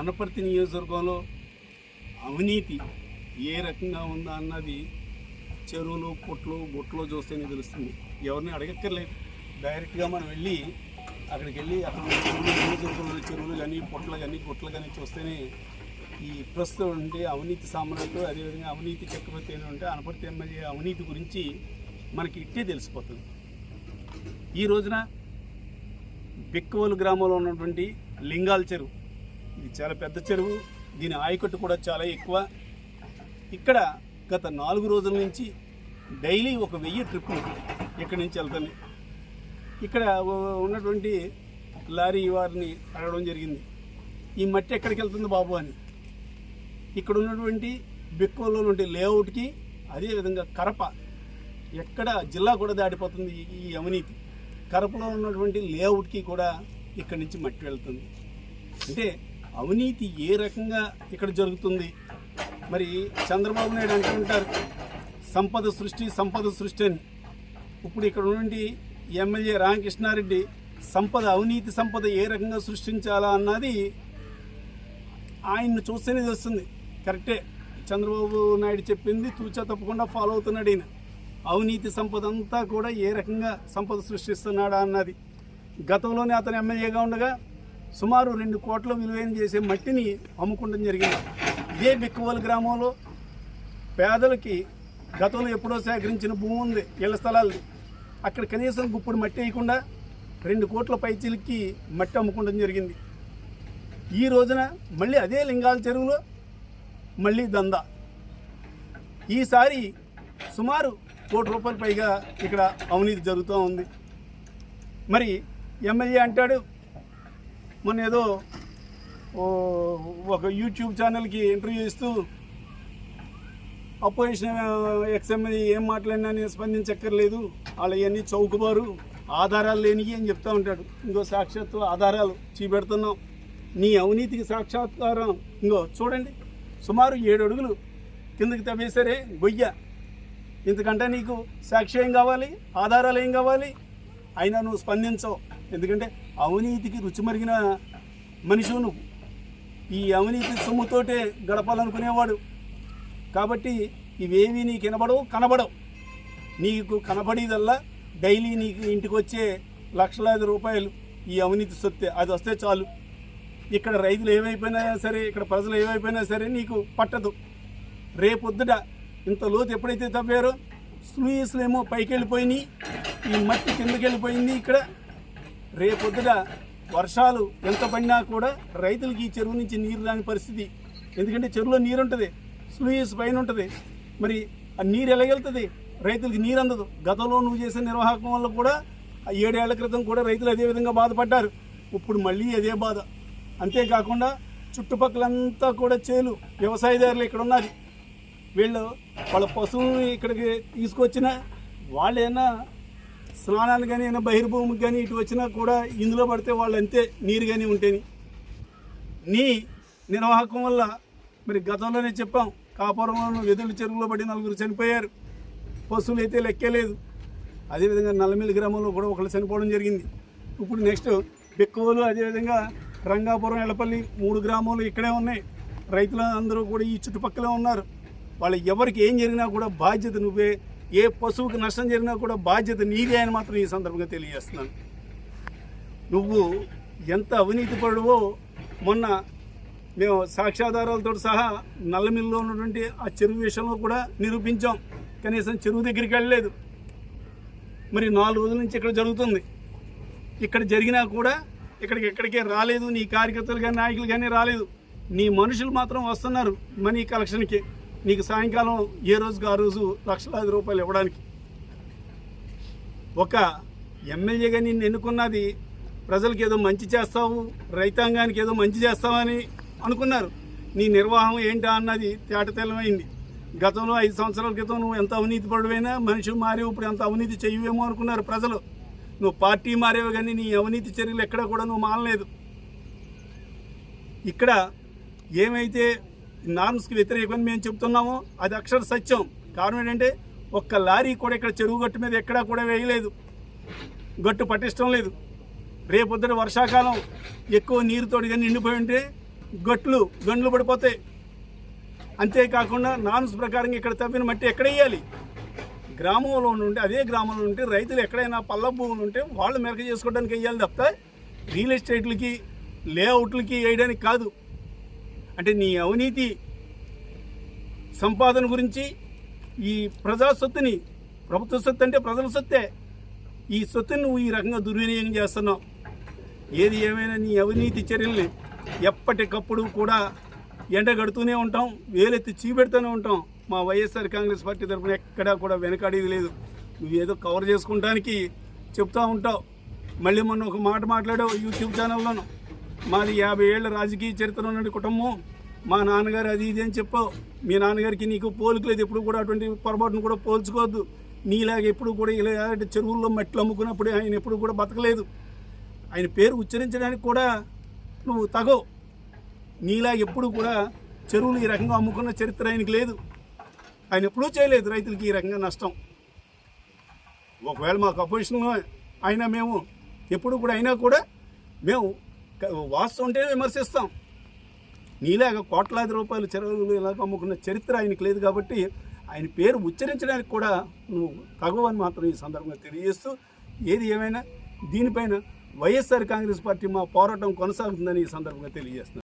అనపర్తి నియోజకవర్గంలో అవినీతి ఏ రకంగా ఉందా అన్నది చెరువులు పుట్లు బుట్టలు చూస్తేనే తెలుస్తుంది. ఎవరిని అడగక్కర్లేదు. డైరెక్ట్గా మనం వెళ్ళి అక్కడికి వెళ్ళి అక్కడ చెరువులు నియోజకవర్గంలో చెరువులు కానీ పుట్టలు కానీ గుట్టలు కానీ చూస్తేనే ఈ ప్రస్తుతం ఉంటే అవినీతి సామ్రాట్లు అదేవిధంగా అవినీతి చక్రవర్తి అని ఉంటే అనపర్తి ఎమ్మెల్యే అవినీతి గురించి మనకి ఇట్టే తెలిసిపోతుంది. ఈ రోజున బిక్కవోలు గ్రామంలో ఉన్నటువంటి లింగాల చెరువు చాలా పెద్ద చెరువు దీని ఆయకట్టు కూడా చాలా ఎక్కువ. ఇక్కడ గత నాలుగు రోజుల నుంచి డైలీ ఒక వెయ్యి ట్రిప్లు ఇక్కడి నుంచి వెళ్తాను ఇక్కడ ఉన్నటువంటి లారీ వారిని అడగడం జరిగింది. ఈ మట్టి ఎక్కడికి వెళ్తుంది బాబు అని. ఇక్కడ ఉన్నటువంటి బిక్కువలో ఉండే లేఅవుట్కి అదేవిధంగా కరప ఎక్కడ జిల్లా కూడా దాటిపోతుంది ఈ- ఈ అవినీతి. కరపలో ఉన్నటువంటి లేఅవుట్కి కూడా ఇక్కడి నుంచి మట్టి వెళ్తుంది. అంటే అవినీతి ఏ రకంగా ఇక్కడ జరుగుతుంది? మరి చంద్రబాబు నాయుడు అంటుంటారు సంపద సృష్టి సంపద సృష్టి అని. ఇప్పుడు ఇక్కడ నుండి ఎమ్మెల్యే రామకృష్ణారెడ్డి సంపద అవినీతి సంపద ఏ రకంగా సృష్టించాలా అన్నది ఆయన్ని చూస్తేనే తెలుస్తుంది. కరెక్టే చంద్రబాబు నాయుడు చెప్పింది తూచా తప్పకుండా ఫాలో అవుతున్నాడు ఈయన. అవినీతి సంపద అంతా కూడా ఏ రకంగా సంపద సృష్టిస్తున్నాడా అన్నది. గతంలోనే అతను ఎమ్మెల్యేగా ఉండగా సుమారు రెండు కోట్ల విలువైన చేసే మట్టిని అమ్ముకుంటం జరిగింది. ఇదే బిక్కువల్ గ్రామంలో పేదలకి గతంలో ఎప్పుడో సేకరించిన భూమి ఉంది ఇళ్ళ స్థలాలు అక్కడ కనీసం గుప్పుడు మట్టి వేయకుండా రెండు కోట్ల పైచీలకి మట్టి అమ్ముకుంటం జరిగింది. ఈ రోజున మళ్ళీ అదే లింగాల చెరువులో మళ్ళీ దందా. ఈసారి సుమారు కోటి రూపాయల పైగా ఇక్కడ అవినీతి జరుగుతూ ఉంది. మరి ఎమ్మెల్యే అంటాడు మొన్న ఏదో ఒక యూట్యూబ్ ఛానల్కి ఇంటర్వ్యూ ఇస్తూ అపోజిషన్ ఎక్స్ఎమ్మెల్యే ఏం మాట్లాడినా నేను స్పందించక్కర్లేదు. వాళ్ళు ఇవన్నీ చౌకబారు ఆధారాలు లేనివి అని చెప్తా ఉంటాడు. ఇంకో సాక్షాత్తు ఆధారాలు చూపెడుతున్నాం. నీ అవినీతికి సాక్షాత్కారం. ఇంకో చూడండి సుమారు ఏడు అడుగులు కిందకి తవ్వేసరే గొయ్య ఇంతకంటే నీకు సాక్షి ఏం కావాలి? ఆధారాలు ఏం కావాలి? అయినా నువ్వు స్పందించవు. ఎందుకంటే అవినీతికి రుచి మరిగిన మనిషి నువ్వు ఈ అవినీతి సొమ్ముతోటే గడపాలనుకునేవాడు. కాబట్టి ఇవేవి నీకు వినబడవు కనబడవు. నీకు కనబడేదల్లా డైలీ నీకు ఇంటికి వచ్చే లక్షలాది రూపాయలు ఈ అవినీతి సొత్తే అది వస్తే చాలు. ఇక్కడ రైతులు ఏమైపోయినా సరే ఇక్కడ ప్రజలు ఏమైపోయినా సరే నీకు పట్టదు. రేపొద్దుట ఇంత లోతు ఎప్పుడైతే తవ్వారో స్లూయిస్లు ఏమో పైకి వెళ్ళిపోయినాయి ఈ మట్టి కిందకి వెళ్ళిపోయింది ఇక్కడ. రేపొద్దుట వర్షాలు ఎంత పడినా కూడా రైతులకి ఈ చెరువు నుంచి నీరు రాని పరిస్థితి. ఎందుకంటే చెరువులో నీరు ఉంటుంది స్లూయిస్ పైన ఉంటుంది మరి ఆ నీరు ఎలాగెళ్తుంది రైతులకి నీరు అందదు. గతంలో నువ్వు చేసిన నిర్వాహకం వల్ల కూడా ఆ ఏడేళ్ళ క్రితం కూడా రైతులు అదే విధంగా బాధపడ్డారు. ఇప్పుడు మళ్ళీ అదే బాధ. అంతేకాకుండా చుట్టుపక్కలంతా కూడా చేలు వ్యవసాయదారులు ఇక్కడ ఉన్నది వీళ్ళు వాళ్ళ పశువుని ఇక్కడికి తీసుకొచ్చిన వాళ్ళైనా స్నానాలు కానీ అయినా బహిర్భూమికి కానీ ఇటు వచ్చినా కూడా ఇందులో పడితే వాళ్ళు అంతే నీరు కానీ ఉంటేని. నీ నిర్వాహకం వల్ల మరి గతంలోనే చెప్పాం కాపురంలో వెదులు చెరువులో పడి నలుగురు చనిపోయారు. పశువులు అయితే లెక్కలేదు అదేవిధంగా నల్లమిల్లి గ్రామంలో కూడా ఒకళ్ళు చనిపోవడం జరిగింది. ఇప్పుడు నెక్స్ట్ బెక్కువలు అదేవిధంగా రంగాపురం ఎడపల్లి మూడు గ్రామాలు ఇక్కడే ఉన్నాయి. రైతులు అందరూ కూడా ఈ చుట్టుపక్కలే ఉన్నారు. వాళ్ళు ఎవరికి ఏం జరిగినా కూడా బాధ్యత నువ్వే ఏ పశువుకి నష్టం జరిగినా కూడా బాధ్యత నీదే అని మాత్రం ఈ సందర్భంగా తెలియజేస్తున్నాను. నువ్వు ఎంత అవినీతి పడువో మొన్న మేము సాక్ష్యాధారాలతో సహా నల్లమిల్లిలో ఉన్నటువంటి ఆ చెరువు విషయంలో కూడా నిరూపించాం. కనీసం చెరువు దగ్గరికి వెళ్ళలేదు. మరి నాలుగు రోజుల నుంచి ఇక్కడ జరుగుతుంది. ఇక్కడ జరిగినా కూడా ఇక్కడికి ఎక్కడికే రాలేదు. నీ కార్యకర్తలు కానీ నాయకులు కానీ రాలేదు. నీ మనుషులు మాత్రం వస్తున్నారు మనీ కలెక్షన్కి. నీకు సాయంకాలం ఏ రోజుకు ఆ రోజు లక్షలాది రూపాయలు ఇవ్వడానికి? ఒక ఎమ్మెల్యేగా నిన్ను ఎన్నుకున్నది ప్రజలకు ఏదో మంచి చేస్తావు రైతాంగానికి ఏదో మంచి చేస్తావని అనుకున్నారు. నీ నిర్వాహం ఏంటా అన్నది తేటతెల్లమైంది గతంలో ఐదు సంవత్సరాల క్రితం నువ్వు ఎంత అవినీతి పడువైనా మనుషులు మారేవు ఇప్పుడు ఎంత అవినీతి చెయ్యవేమో అనుకున్నారు ప్రజలు. నువ్వు పార్టీ మారేవు కానీ నీ అవినీతి చర్యలు ఎక్కడ కూడా నువ్వు మానలేదు. ఇక్కడ ఏమైతే నార్మ్స్కి వ్యతిరేకమని మేము చెప్తున్నామో. అది అక్షర సత్యం. కారణం ఏంటంటే ఒక్క లారీ కూడా ఇక్కడ చెరువు గట్టు మీద ఎక్కడా కూడా వేయలేదు. గట్టు పట్టించడం లేదు. రేపొద్దున వర్షాకాలం ఎక్కువ నీరుతోటి కానీ నిండిపోయి ఉంటే గట్లు గండ్లు పడిపోతాయి. అంతేకాకుండా నాన్స్ ప్రకారంగా ఇక్కడ తవ్విన మట్టి ఎక్కడ వేయాలి? గ్రామంలో ఉంటే అదే గ్రామంలో ఉంటే రైతులు ఎక్కడైనా పల్ల భూములు ఉంటే వాళ్ళు మెరక చేసుకోవడానికి వేయాలి తప్ప రియల్ ఎస్టేట్లకి లేఅవుట్లకి వేయడానికి కాదు. అంటే నీ అవినీతి సంపాదన గురించి ఈ ప్రజా సొత్తుని ప్రభుత్వ సొత్తు అంటే ప్రజల సొత్తే ఈ సొత్తుని నువ్వు ఈ రకంగా దుర్వినియోగం చేస్తున్నావు. ఏది ఏమైనా నీ అవినీతి చర్యల్ని ఎప్పటికప్పుడు కూడా ఎండగడుతూనే ఉంటాం వేలెత్తి చీపెడుతూనే ఉంటాం. మా వైఎస్ఆర్ కాంగ్రెస్ పార్టీ తరఫున ఎక్కడా కూడా వెనకాడేది లేదు. నువ్వేదో కవర్ చేసుకుంటానికి చెప్తా ఉంటావు. మళ్ళీ మొన్న ఒక మాట మాట్లాడావు యూట్యూబ్ ఛానల్లోనూ. మాది యాభై ఏళ్ళ రాజకీయ చరిత్ర ఉన్న కుటుంబం. మా నాన్నగారు అది ఇది అని చెప్పావు. మీ నాన్నగారికి నీకు పోలిక లేదు ఎప్పుడు కూడా అటువంటి పొరపాటును కూడా పోల్చుకోవద్దు. నీలాగా ఎప్పుడు కూడా ఇలా చెరువుల్లో మట్లు అమ్ముకున్నప్పుడు ఆయన ఎప్పుడు కూడా బతకలేదు. ఆయన పేరు ఉచ్చరించడానికి కూడా నువ్వు తగవు. నీలా ఎప్పుడు కూడా చెరువులు ఈ రకంగా అమ్ముకున్న చరిత్ర ఆయనకి లేదు. ఆయన ఎప్పుడూ చేయలేదు రైతులకి ఈ రకంగా నష్టం. ఒకవేళ మాకు అపోజిషన్ అయినా మేము ఎప్పుడు కూడా అయినా కూడా మేము వాస్తు వాస్తవం ఉంటేనే విమర్శిస్తాం. నీలాగా కోట్లాది రూపాయలు చెరువులు ఇలాగ అమ్ముకున్న చరిత్ర ఆయనకి లేదు కాబట్టి ఆయన పేరు ఉచ్చరించడానికి కూడా నువ్వు తగవని మాత్రం ఈ సందర్భంగా తెలియజేస్తూ ఏది ఏమైనా దీనిపైన వైఎస్ఆర్ కాంగ్రెస్ పార్టీ మా పోరాటం కొనసాగుతుందని ఈ సందర్భంగా తెలియజేస్తున్నాను.